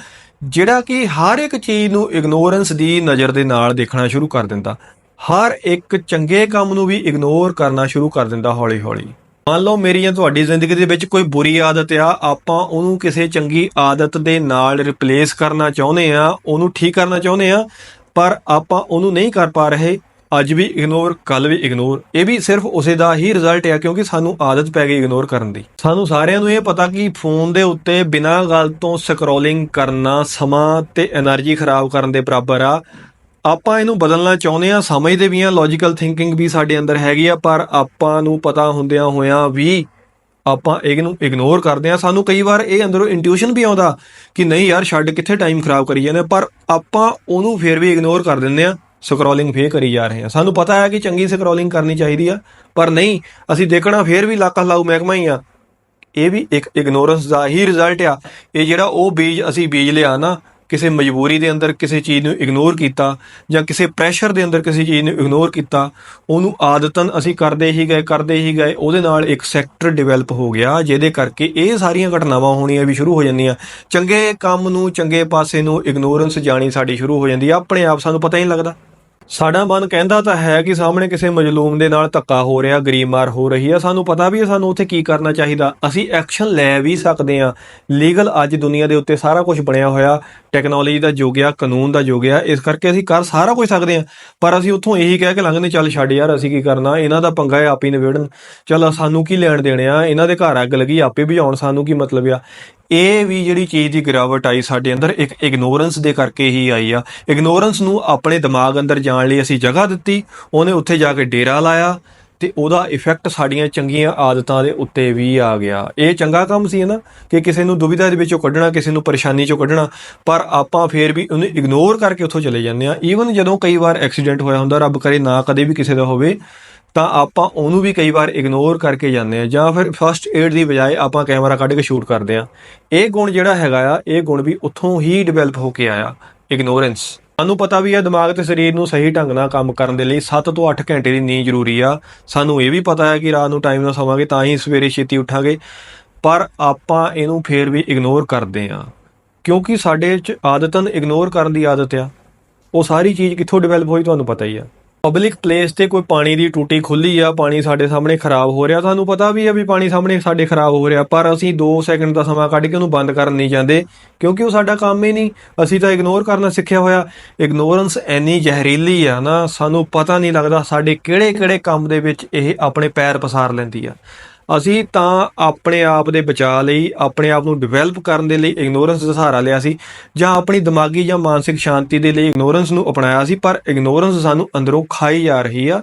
ਜਿਹੜਾ ਕਿ ਹਰ ਇੱਕ ਚੀਜ਼ ਨੂੰ ਇਗਨੋਰੈਂਸ ਦੀ ਨਜ਼ਰ ਦੇ ਨਾਲ ਦੇਖਣਾ ਸ਼ੁਰੂ ਕਰ ਦਿੰਦਾ। ਹਰ ਇੱਕ ਚੰਗੇ ਕੰਮ ਨੂੰ ਵੀ ਇਗਨੋਰ ਕਰਨਾ ਸ਼ੁਰੂ ਕਰ ਦਿੰਦਾ ਹੌਲੀ-ਹੌਲੀ। ਮੰਨ ਲਓ ਮੇਰੀ ਜਾਂ ਤੁਹਾਡੀ ਜ਼ਿੰਦਗੀ ਦੇ ਵਿੱਚ ਕੋਈ ਬੁਰੀ ਆਦਤ ਆ, ਆਪਾਂ ਉਹਨੂੰ ਕਿਸੇ ਚੰਗੀ ਆਦਤ ਦੇ ਨਾਲ ਰਿਪਲੇਸ ਕਰਨਾ ਚਾਹੁੰਦੇ ਆ, ਉਹਨੂੰ ਠੀਕ ਕਰਨਾ ਚਾਹੁੰਦੇ ਆ, ਪਰ ਆਪਾਂ ਉਹਨੂੰ ਨਹੀਂ ਕਰ ਪਾ ਰਹੇ। ਅੱਜ ਵੀ ਇਗਨੋਰ ਕੱਲ ਵੀ ਇਗਨੋਰ ਇਹ ਵੀ ਸਿਰਫ ਉਸੇ ਦਾ ਹੀ ਰਿਜ਼ਲਟ ਆ, ਕਿਉਂਕਿ ਸਾਨੂੰ ਆਦਤ ਪੈ ਗਈ ਇਗਨੋਰ ਕਰਨ ਦੀ। ਸਾਨੂੰ ਸਾਰਿਆਂ ਨੂੰ ਇਹ ਪਤਾ ਕਿ ਫੋਨ ਦੇ ਉੱਤੇ ਬਿਨਾਂ ਗੱਲ ਤੋਂ ਸਕਰੋਲਿੰਗ ਕਰਨਾ, ਸਮਾਂ ਤੇ એનર્ਜੀ ਖਰਾਬ ਕਰਨ ਦੇ ਬਰਾਬਰ ਆ। ਆਪਾਂ ਇਹਨੂੰ ਬਦਲਣਾ ਚਾਹੁੰਦੇ ਆ ਸਮਝਦੇ ਵੀ ਆ ਲੌਜੀਕਲ ਥਿੰਕਿੰਗ ਵੀ ਸਾਡੇ ਅੰਦਰ ਹੈਗੀ ਆ, ਪਰ ਆਪਾਂ ਨੂੰ ਪਤਾ ਹੁੰਦਿਆਂ ਹੋਇਆਂ ਵੀ ਆਪਾਂ ਇਹਨੂੰ ਇਗਨੋਰ ਕਰਦੇ ਆ ਸਾਨੂੰ ਕਈ ਵਾਰ ਇਹ ਅੰਦਰੋਂ ਇੰਟਿਊਸ਼ਨ ਵੀ ਆਉਂਦਾ ਕਿ ਨਹੀਂ ਯਾਰ, ਛੱਡ, ਕਿੱਥੇ ਟਾਈਮ ਖਰਾਬ ਕਰੀ ਜਾਂਦੇ ਪਰ ਆਪਾਂ ਉਹਨੂੰ ਫੇਰ ਵੀ ਇਗਨੋਰ ਕਰ ਦਿੰਦੇ ਆ ਸਕਰੋਲਿੰਗ ਫੇਰ ਕਰੀ ਜਾ ਰਹੇ ਹਾਂ। ਸਾਨੂੰ ਪਤਾ ਹੈ ਕਿ ਚੰਗੀ ਸਕਰੋਲਿੰਗ ਕਰਨੀ ਚਾਹੀਦੀ ਆ, ਪਰ ਨਹੀਂ, ਅਸੀਂ ਦੇਖਣਾ ਫੇਰ ਵੀ ਲੱਖ ਲਾਊ ਮਹਿਕਮਾ ਹੀ ਆ। ਇਹ ਵੀ ਇੱਕ ਇਗਨੋਰੈਂਸ ਦਾ ਹੀ ਰਿਜ਼ਲਟ ਆ। ਇਹ ਜਿਹੜਾ ਉਹ ਬੀਜ ਅਸੀਂ ਬੀਜ ਲਿਆ ਨਾ, ਕਿਸੇ ਮਜਬੂਰੀ ਦੇ ਅੰਦਰ ਕਿਸੇ ਚੀਜ਼ ਨੂੰ ਇਗਨੋਰ ਕੀਤਾ ਜਾਂ ਕਿਸੇ ਪ੍ਰੈਸ਼ਰ ਦੇ ਅੰਦਰ ਕਿਸੇ ਚੀਜ਼ ਨੂੰ ਇਗਨੋਰ ਕੀਤਾ, ਉਹਨੂੰ ਆਦਤਨ ਅਸੀਂ ਕਰਦੇ ਹੀ ਗਏ, ਕਰਦੇ ਹੀ ਗਏ, ਉਹਦੇ ਨਾਲ ਇੱਕ ਸੈਕਟਰ ਡਿਵੈਲਪ ਹੋ ਗਿਆ, ਜਿਹਦੇ ਕਰਕੇ ਇਹ ਸਾਰੀਆਂ ਘਟਨਾਵਾਂ ਹੋਣੀਆਂ ਵੀ ਸ਼ੁਰੂ ਹੋ ਜਾਂਦੀਆਂ। ਚੰਗੇ ਕੰਮ ਨੂੰ, ਚੰਗੇ ਪਾਸੇ ਨੂੰ ਇਗਨੋਰੈਂਸ ਜਾਣੀ ਸਾਡੀ ਸ਼ੁਰੂ ਹੋ ਜਾਂਦੀ ਆ। ਆਪਣੇ ਆਪ ਸਾਨੂੰ ਪਤਾ ਹੀ ਨਹੀਂ ਲੱਗਦਾ। ਸਾਡਾ ਮਨ ਕਹਿੰਦਾ ਤਾਂ ਹੈ ਕਿ ਸਾਹਮਣੇ ਕਿਸੇ ਮਜਲੂਮ ਦੇ ਨਾਲ ਧੱਕਾ ਹੋ ਰਿਹਾ ਗਰੀਮਾਰ ਹੋ ਰਹੀ ਆ। ਸਾਨੂੰ ਪਤਾ ਵੀ ਹੈ ਸਾਨੂੰ ਉੱਥੇ ਕੀ ਕਰਨਾ ਚਾਹੀਦਾ। ਅਸੀਂ ਐਕਸ਼ਨ ਲੈ ਵੀ ਸਕਦੇ ਆ। ਲੀਗਲ ਅੱਜ ਦੁਨੀਆ ਦੇ ਉੱਤੇ ਸਾਰਾ ਕੁਝ ਬਣਿਆ ਹੋਇਆ। ਟੈਕਨੋਲੋਜੀ ਦਾ ਯੁੱਗ ਆ, ਕਾਨੂੰਨ ਦਾ ਯੁੱਗ ਆ, ਇਸ ਕਰਕੇ ਅਸੀਂ ਕਰ ਸਾਰਾ ਕੁਝ ਸਕਦੇ ਆ ਪਰ ਅਸੀਂ ਉੱਥੋਂ ਇਹੀ ਕਹਿ ਕੇ ਲੰਘਦੇ, ਚੱਲ ਛੱਡ ਯਾਰ, ਅਸੀਂ ਕੀ ਕਰਨਾ? ਇਹਨਾਂ ਦਾ ਪੰਗਾ ਹੈ ਆਪੀ ਨਿਬੇੜਨ। ਚੱਲ ਸਾਨੂੰ ਕੀ ਲੈਣ ਦੇਣੇ ਆ? ਇਹਨਾਂ ਦੇ ਘਰ ਅੱਗ ਲੱਗੀ, ਆਪੇ ਬੁਝਾਉਣ ਸਾਨੂੰ ਕੀ ਮਤਲਬ ਆ? ਇਹ ਵੀ ਜਿਹੜੀ ਚੀਜ਼ ਦੀ ਗਿਰਾਵਟ ਆਈ ਸਾਡੇ ਅੰਦਰ, ਇੱਕ ਇਗਨੋਰੈਂਸ ਦੇ ਕਰਕੇ ਹੀ ਆਈ ਆ। ਇਗਨੋਰੈਂਸ ਨੂੰ ਆਪਣੇ ਦਿਮਾਗ ਅੰਦਰ ਜਾਣ ਲਈ ਅਸੀਂ ਜਗ੍ਹਾ ਦਿੱਤੀ, ਉਹਨੇ ਉੱਥੇ ਜਾ ਕੇ ਡੇਰਾ ਲਾਇਆ। ਤੇ ਉਹਦਾ ਇਫੈਕਟ ਸਾਡੀਆਂ ਚੰਗੀਆਂ ਆਦਤਾਂ ਦੇ ਉੱਤੇ ਵੀ ਆ ਗਿਆ। ਇਹ ਚੰਗਾ ਕੰਮ ਸੀ ਨਾ ਕਿ ਕਿਸੇ ਨੂੰ ਦੁਵਿਧਾ ਦੇ ਵਿੱਚੋਂ ਕੱਢਣਾ, ਕਿਸੇ ਨੂੰ ਪਰੇਸ਼ਾਨੀ ਚੋਂ ਕੱਢਣਾ, ਪਰ ਆਪਾਂ ਫੇਰ ਵੀ ਉਹਨੂੰ ਇਗਨੋਰ ਕਰਕੇ ਉੱਥੋਂ ਚਲੇ ਜਾਂਦੇ ਆ ਈਵਨ ਜਦੋਂ ਕਈ ਵਾਰ ਐਕਸੀਡੈਂਟ ਹੋਇਆ ਹੁੰਦਾ, ਰੱਬ ਕਰੇ ਨਾ ਕਦੇ ਵੀ ਕਿਸੇ ਦਾ ਹੋਵੇ, ਤਾਂ ਆਪਾਂ ਉਹਨੂੰ ਵੀ ਕਈ ਵਾਰ ਇਗਨੋਰ ਕਰਕੇ ਜਾਂਦੇ ਆ ਜਾਂ ਫਿਰ ਫਰਸਟ ਏਡ ਦੀ ਬਜਾਏ ਆਪਾਂ ਕੈਮਰਾ ਕੱਢ ਕੇ ਸ਼ੂਟ ਕਰਦੇ ਆ ਇਹ ਗੁਣ ਜਿਹੜਾ ਹੈਗਾ ਆ, ਇਹ ਗੁਣ ਵੀ ਉੱਥੋਂ ਹੀ ਡਿਵੈਲਪ ਹੋ ਕੇ ਆਇਆ। ਇਗਨੋਰੈਂਸ ਸਾਨੂੰ ਪਤਾ ਵੀ ਹੈ ਦਿਮਾਗ ਤੇ ਸਰੀਰ ਨੂੰ ਸਹੀ ਢੰਗ ਨਾਲ ਕੰਮ ਕਰਨ ਦੇ ਲਈ 7 ਤੋਂ 8 ਘੰਟੇ ਦੀ ਨੀਂਦ ਜ਼ਰੂਰੀ ਆ। ਸਾਨੂੰ ਇਹ ਵੀ ਪਤਾ ਹੈ ਕਿ ਰਾਤ ਨੂੰ ਟਾਈਮ ਨਾਲ ਸੌਵਾਂਗੇ ਤਾਂ ਹੀ ਸਵੇਰੇ ਛੇਤੀ ਉੱਠਾਂਗੇ। ਪਰ ਆਪਾਂ ਇਹਨੂੰ ਫੇਰ ਵੀ ਇਗਨੋਰ ਕਰਦੇ ਆ ਕਿਉਂਕਿ ਸਾਡੇ ਚ ਆਦਤਨ ਇਗਨੋਰ ਕਰਨ ਦੀ ਆਦਤ ਆ। ਉਹ ਸਾਰੀ ਚੀਜ਼ ਕਿੱਥੋਂ ਡਿਵੈਲਪ ਹੋਈ, ਤੁਹਾਨੂੰ ਪਤਾ ਹੀ ਆ। ਪਬਲਿਕ ਪਲੇਸ ਤੇ ਕੋਈ ਪਾਣੀ ਦੀ ਟੂਟੀ ਖੁੱਲੀ ਆ, ਪਾਣੀ ਸਾਡੇ ਸਾਹਮਣੇ ਖਰਾਬ ਹੋ ਰਿਹਾ। ਤੁਹਾਨੂੰ ਪਤਾ ਵੀ ਆ ਵੀ ਪਾਣੀ ਸਾਹਮਣੇ ਸਾਡੇ ਖਰਾਬ ਹੋ ਰਿਹਾ, ਪਰ ਅਸੀਂ 2 ਸੈਕਿੰਡ ਦਾ ਸਮਾਂ ਕੱਢ ਕੇ ਉਹਨੂੰ ਬੰਦ ਕਰਨ ਨਹੀਂ ਜਾਂਦੇ, ਕਿਉਂਕਿ ਉਹ ਸਾਡਾ ਕੰਮ ਹੀ ਨਹੀਂ। ਅਸੀਂ ਤਾਂ ਇਗਨੋਰ ਕਰਨਾ ਸਿੱਖਿਆ ਹੋਇਆ। ਇਗਨੋਰੈਂਸ ਐਨੀ ਜ਼ਹਿਰੀਲੀ ਆ ਨਾ, ਸਾਨੂੰ ਪਤਾ ਨਹੀਂ ਲੱਗਦਾ ਸਾਡੇ ਕਿਹੜੇ-ਕਿਹੜੇ ਕੰਮ ਦੇ ਵਿੱਚ ਇਹ ਆਪਣੇ ਪੈਰ ਪਸਾਰ ਲੈਂਦੀ ਆ। ਅਸੀਂ ਤਾਂ ਆਪਣੇ ਆਪ ਦੇ ਬਚਾਅ ਲਈ, ਆਪਣੇ ਆਪ ਨੂੰ ਡਿਵੈਲਪ ਕਰਨ ਦੇ ਲਈ ਇਗਨੋਰੈਂਸ ਦਾ ਸਹਾਰਾ ਲਿਆ ਸੀ ਜਾਂ ਆਪਣੀ ਦਿਮਾਗੀ ਜਾਂ ਮਾਨਸਿਕ ਸ਼ਾਂਤੀ ਦੇ ਲਈ ਇਗਨੋਰੈਂਸ ਨੂੰ ਅਪਣਾਇਆ ਸੀ, ਪਰ ਇਗਨੋਰੈਂਸ ਸਾਨੂੰ ਅੰਦਰੋਂ ਖਾਈ ਜਾ ਰਹੀ ਆ।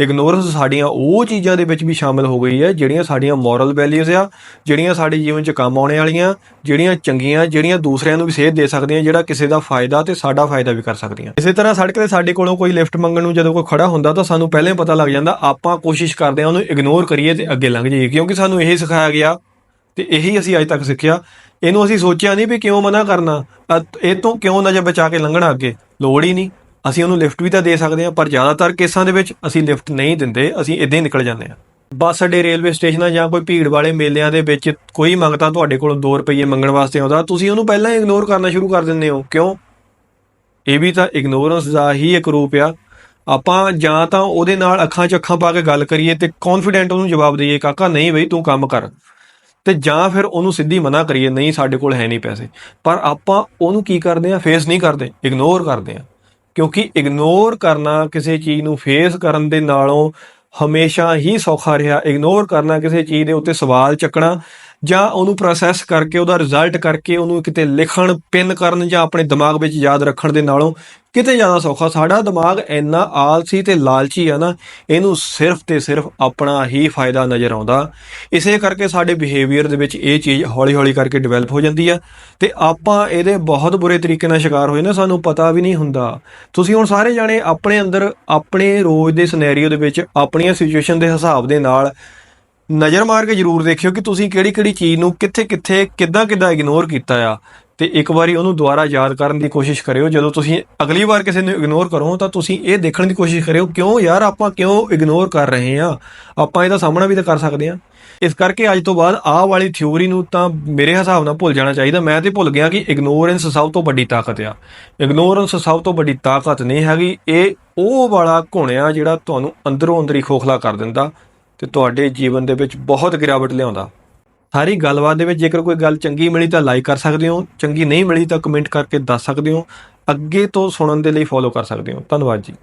ਇਗਨੋਰੈਂਸ ਸਾਡੀਆਂ ਉਹ ਚੀਜ਼ਾਂ ਦੇ ਵਿੱਚ ਵੀ ਸ਼ਾਮਿਲ ਹੋ ਗਈ ਹੈ, ਜਿਹੜੀਆਂ ਸਾਡੀਆਂ ਮੋਰਲ ਵੈਲਿਊਜ਼ ਆ, ਜਿਹੜੀਆਂ ਸਾਡੇ ਜੀਵਨ 'ਚ ਕੰਮ ਆਉਣੇ ਵਾਲੀਆਂ, ਜਿਹੜੀਆਂ ਚੰਗੀਆਂ, ਜਿਹੜੀਆਂ ਦੂਸਰਿਆਂ ਨੂੰ ਵੀ ਸੇਧ ਦੇ ਸਕਦੀਆਂ, ਜਿਹੜਾ ਕਿਸੇ ਦਾ ਫਾਇਦਾ ਤੇ ਸਾਡਾ ਫਾਇਦਾ ਵੀ ਕਰ ਸਕਦੀਆਂ। ਇਸੇ ਤਰ੍ਹਾਂ ਸੜਕ ਤੇ ਸਾਡੇ ਕੋਲੋਂ ਕੋਈ ਲਿਫਟ ਮੰਗਣ ਨੂੰ ਜਦੋਂ ਕੋਈ ਖੜਾ ਹੁੰਦਾ ਤਾਂ ਸਾਨੂੰ ਪਹਿਲਾਂ ਹੀ ਪਤਾ ਲੱਗ ਜਾਂਦਾ, ਆਪਾਂ ਕੋਸ਼ਿਸ਼ ਕਰਦੇ ਹਾਂ ਉਹਨੂੰ ਇਗਨੋਰ ਕਰੀਏ ਤੇ ਅੱਗੇ ਲੰਘ ਜਾਈਏ ਕਿਉਂਕਿ ਸਾਨੂੰ ਇਹ ਸਿਖਾਇਆ ਗਿਆ ਤੇ ਇਹੀ ਅਸੀਂ ਅੱਜ ਤੱਕ ਸਿੱਖਿਆ। ਇਹਨੂੰ ਅਸੀਂ ਸੋਚਿਆ ਨਹੀਂ ਵੀ ਕਿਉਂ ਮਨਾ ਕਰਨਾ ਇਹ ਤੋਂ ਕਿਉਂ ਨਜ਼ਰ ਬਚਾ ਕੇ ਲੰਘਣਾ ਅੱਗੇ। ਲੋੜ ਹੀ ਨਹੀਂ। ਅਸੀਂ ਉਹਨੂੰ ਲਿਫਟ ਵੀ ਤਾਂ ਦੇ ਸਕਦੇ ਹਾਂ, ਪਰ ਜ਼ਿਆਦਾਤਰ ਕੇਸਾਂ ਦੇ ਵਿੱਚ ਅਸੀਂ ਲਿਫਟ ਨਹੀਂ ਦਿੰਦੇ, ਅਸੀਂ ਇਦਾਂ ਹੀ ਨਿਕਲ ਜਾਂਦੇ ਹਾਂ। ਬੱਸ ਅੱਡੇ ਰੇਲਵੇ ਸਟੇਸ਼ਨਾਂ ਜਾਂ ਕੋਈ ਭੀੜ ਵਾਲੇ ਮੇਲਿਆਂ ਦੇ ਵਿੱਚ ਕੋਈ ਮੰਗਤਾ ਤੁਹਾਡੇ ਕੋਲੋਂ 2 ਰੁਪਏ ਮੰਗਣ ਵਾਸਤੇ ਆਉਂਦਾ, ਤੁਸੀਂ ਉਹਨੂੰ ਪਹਿਲਾਂ ਇਗਨੋਰ ਕਰਨਾ ਸ਼ੁਰੂ ਕਰ ਦਿੰਦੇ ਹੋ। ਕਿਉਂ? ਇਹ ਵੀ ਤਾਂ ਇਗਨੋਰੈਂਸ ਦਾ ਹੀ ਇੱਕ ਰੂਪ ਆ। ਆਪਾਂ ਜਾਂ ਤਾਂ ਉਹਦੇ ਨਾਲ ਅੱਖਾਂ 'ਚ ਅੱਖਾਂ ਪਾ ਕੇ ਗੱਲ ਕਰੀਏ ਤੇ ਕੌਨਫੀਡੈਂਟ ਉਹਨੂੰ ਜਵਾਬ ਦਈਏ, ਕਾਕਾ, ਨਹੀਂ ਬਈ, ਤੂੰ ਕੰਮ ਕਰ। ਤੇ ਜਾਂ ਫਿਰ ਉਹਨੂੰ ਸਿੱਧੀ ਮਨਾ ਕਰੀਏ, ਨਹੀਂ, ਸਾਡੇ ਕੋਲ ਹੈ ਨਹੀਂ ਪੈਸੇ। ਪਰ ਆਪਾਂ ਉਹਨੂੰ ਕੀ ਕਰਦੇ ਆ ਫੇਸ ਨਹੀਂ ਕਰਦੇ ਇਗਨੋਰ ਕਰਦੇ ਆ ਕਿਉਂਕਿ ਇਗਨੋਰ ਕਰਨਾ ਕਿਸੇ ਚੀਜ਼ ਨੂੰ ਫੇਸ ਕਰਨ ਦੇ ਨਾਲੋਂ ਹਮੇਸ਼ਾ ਹੀ ਸੌਖਾ ਰਿਹਾ। ਇਗਨੋਰ ਕਰਨਾ ਕਿਸੇ ਚੀਜ਼ ਦੇ ਉੱਤੇ ਸਵਾਲ ਚੱਕਣਾ ਜਾਂ ਉਹਨੂੰ ਪ੍ਰੋਸੈਸ ਕਰਕੇ, ਉਹਦਾ ਰਿਜ਼ਲਟ ਕਰਕੇ ਉਹਨੂੰ ਕਿਤੇ ਲਿਖਣ ਪਿੰਨ ਕਰਨ ਜਾਂ ਆਪਣੇ ਦਿਮਾਗ ਵਿੱਚ ਯਾਦ ਰੱਖਣ ਦੇ ਨਾਲੋਂ ਕਿਤੇ ਜ਼ਿਆਦਾ ਸੌਖਾ। ਸਾਡਾ ਦਿਮਾਗ ਇੰਨਾ ਆਲਸੀ ਤੇ ਲਾਲਚੀ ਆ ਨਾ, ਇਹਨੂੰ ਸਿਰਫ ਤੇ ਸਿਰਫ ਆਪਣਾ ਹੀ ਫਾਇਦਾ ਨਜ਼ਰ ਆਉਂਦਾ। ਇਸੇ ਕਰਕੇ ਸਾਡੇ ਬਿਹੇਵੀਅਰ ਦੇ ਵਿੱਚ ਇਹ ਚੀਜ਼ ਹੌਲੀ-ਹੌਲੀ ਕਰਕੇ ਡਿਵੈਲਪ ਹੋ ਜਾਂਦੀ ਆ ਤੇ ਆਪਾਂ ਇਹਦੇ ਬਹੁਤ ਬੁਰੇ ਤਰੀਕੇ ਨਾਲ ਸ਼ਿਕਾਰ ਹੋਏ ਨਾ, ਸਾਨੂੰ ਪਤਾ ਵੀ ਨਹੀਂ ਹੁੰਦਾ। ਤੁਸੀਂ ਹੁਣ ਸਾਰੇ ਜਾਣੇ ਆਪਣੇ ਅੰਦਰ ਆਪਣੇ ਰੋਜ਼ ਦੇ ਸਿਨੈਰੀਓ ਦੇ ਵਿੱਚ, ਆਪਣੀਆਂ ਸਿਚੁਏਸ਼ਨ ਦੇ ਹਿਸਾਬ ਦੇ ਨਾਲ ਨਜ਼ਰ ਮਾਰ ਕੇ ਜਰੂਰ ਦੇਖਿਓ ਕਿ ਤੁਸੀਂ ਕਿਹੜੀ-ਕਿਹੜੀ ਚੀਜ਼ ਨੂੰ ਕਿੱਥੇ-ਕਿੱਥੇ ਕਿੱਦਾਂ-ਕਿੱਦਾਂ ਇਗਨੋਰ ਕੀਤਾ ਆ। ਤੇ ਇੱਕ ਵਾਰੀ ਉਹਨੂੰ ਦੁਬਾਰਾ ਯਾਦ ਕਰਨ ਦੀ ਕੋਸ਼ਿਸ਼ ਕਰਿਓ। ਜਦੋਂ ਤੁਸੀਂ ਅਗਲੀ ਵਾਰ ਕਿਸੇ ਨੂੰ ਇਗਨੋਰ ਕਰੋ ਤਾਂ ਤੁਸੀਂ ਇਹ ਦੇਖਣ ਦੀ ਕੋਸ਼ਿਸ਼ ਕਰਿਓ, ਕਿਉਂ ਯਾਰ ਆਪਾਂ ਕਿਉਂ ਇਗਨੋਰ ਕਰ ਰਹੇ ਆ? ਆਪਾਂ ਇਹਦਾ ਸਾਹਮਣਾ ਵੀ ਤਾਂ ਕਰ ਸਕਦੇ ਆ। ਇਸ ਕਰਕੇ ਅੱਜ ਤੋਂ ਬਾਅਦ ਆਹ ਵਾਲੀ ਥਿਊਰੀ ਨੂੰ ਤਾਂ ਮੇਰੇ ਹਿਸਾਬ ਨਾਲ ਭੁੱਲ ਜਾਣਾ ਚਾਹੀਦਾ। ਮੈਂ ਤੇ ਭੁੱਲ ਗਿਆ ਕਿ ਇਗਨੋਰੈਂਸ ਸਭ ਤੋਂ ਵੱਡੀ ਤਾਕਤ ਆ। ਇਗਨੋਰੈਂਸ ਸਭ ਤੋਂ ਵੱਡੀ ਤਾਕਤ ਨਹੀਂ ਹੈਗੀ। ਇਹ ਉਹ ਵਾਲਾ ਘੁਣ ਆ ਜਿਹੜਾ ਤੁਹਾਨੂੰ ਅੰਦਰੋਂ ਅੰਦਰ ਹੀ ਖੋਖਲਾ ਕਰ ਦਿੰਦਾ। ਤੇ ਤੁਹਾਡੇ ਜੀਵਨ ਦੇ ਵਿੱਚ ਬਹੁਤ ਗਿਰਾਵਟ ਲਿਆਉਂਦਾ। ਸਾਰੀ ਗੱਲਬਾਤ ਦੇ ਵਿੱਚ ਜੇਕਰ ਕੋਈ ਗੱਲ ਚੰਗੀ ਮਿਲੀ ਤਾਂ ਲਾਈਕ ਕਰ ਸਕਦੇ ਹੋ, ਚੰਗੀ ਨਹੀਂ ਮਿਲੀ ਤਾਂ ਕਮੈਂਟ ਕਰਕੇ ਦੱਸ ਸਕਦੇ ਹੋ, ਅੱਗੇ ਤੋਂ ਸੁਣਨ ਦੇ ਲਈ ਫੋਲੋ ਕਰ ਸਕਦੇ ਹੋ। ਧੰਨਵਾਦ ਜੀ।